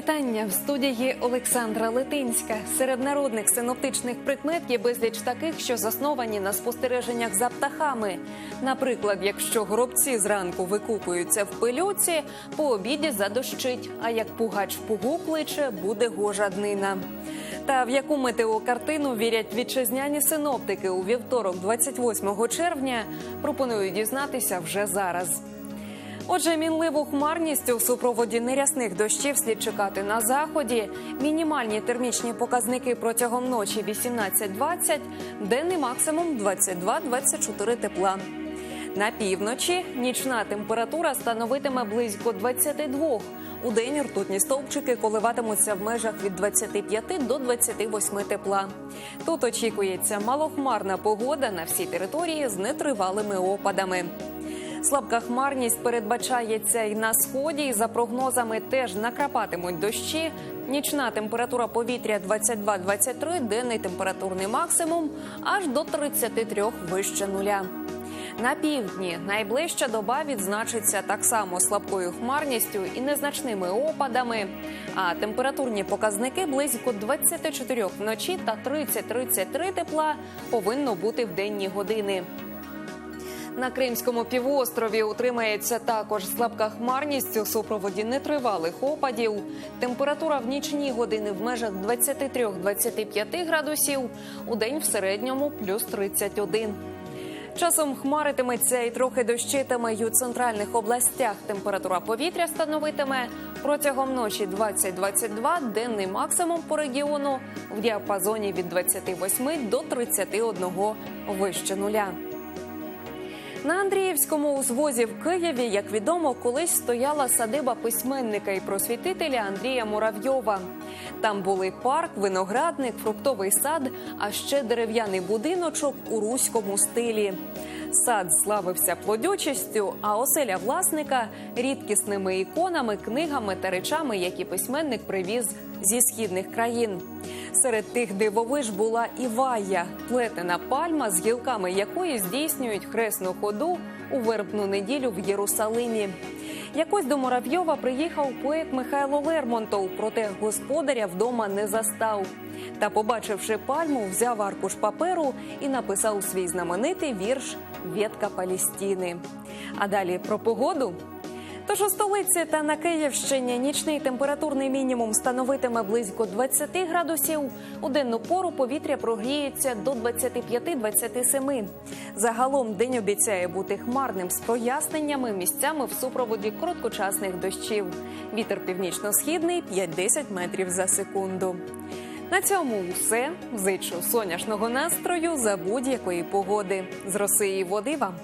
Вітання в студії Олександра Литинська. Серед народних синоптичних прикмет є безліч таких, що засновані на спостереженнях за птахами. Наприклад, якщо горобці зранку викупуються в пилюці, по обіді задощить. А як пугач пугу кличе, буде гожа днина. Та в яку метеокартину вірять вітчизняні синоптики у вівторок, 28 червня, пропоную дізнатися вже зараз. Отже, мінливу хмарність у супроводі нерясних дощів слід чекати на заході. Мінімальні термічні показники протягом ночі 18-20, денний максимум 22-24 тепла. На півночі нічна температура становитиме близько 22. У день ртутні стовпчики коливатимуться в межах від 25 до 28 тепла. Тут очікується малохмарна погода на всій території з нетривалими опадами. Слабка хмарність передбачається і на сході. І за прогнозами теж накрапатимуть дощі. Нічна температура повітря 22-23, денний температурний максимум аж до 33 вище нуля. На півдні найближча доба відзначиться так само слабкою хмарністю і незначними опадами. А температурні показники близько 24 вночі та 30-33 тепла повинно бути в денні години. На Кримському півострові утримається також слабка хмарність у супроводі нетривалих опадів. Температура в нічні години в межах 23-25 градусів, у день в середньому плюс 31. Часом хмаритиметься і трохи дощитиме й у центральних областях. Температура повітря становитиме протягом ночі 20-22, денний максимум по регіону в діапазоні від 28 до 31 вище нуля. На Андріївському узвозі в Києві, як відомо, колись стояла садиба письменника і просвітителя Андрія Муравйова. Там були парк, виноградник, фруктовий сад, а ще дерев'яний будиночок у руському стилі. Сад славився плодючістю, а оселя власника рідкісними іконами, книгами та речами, які письменник привіз зі східних країн. Серед тих дивовиж була і вая, плетена пальма, з гілками якої здійснюють хресну ходу у вербну неділю в Єрусалимі. Якось до Муравйова приїхав поет Михайло Лермонтов, проте господаря вдома не застав. Та, побачивши пальму, взяв аркуш паперу і написав свій знаменитий вірш Ветка Палістіни. А далі про погоду. Тож у столиці та на Київщині нічний температурний мінімум становитиме близько 20 градусів. У денну пору повітря прогріється до 25-27. Загалом день обіцяє бути хмарним з проясненнями місцями в супроводі короткочасних дощів. Вітер північно-східний 5-10 метрів за секунду. На цьому все. Зичу сонячного настрою за будь-якої погоди. З роси і води вам.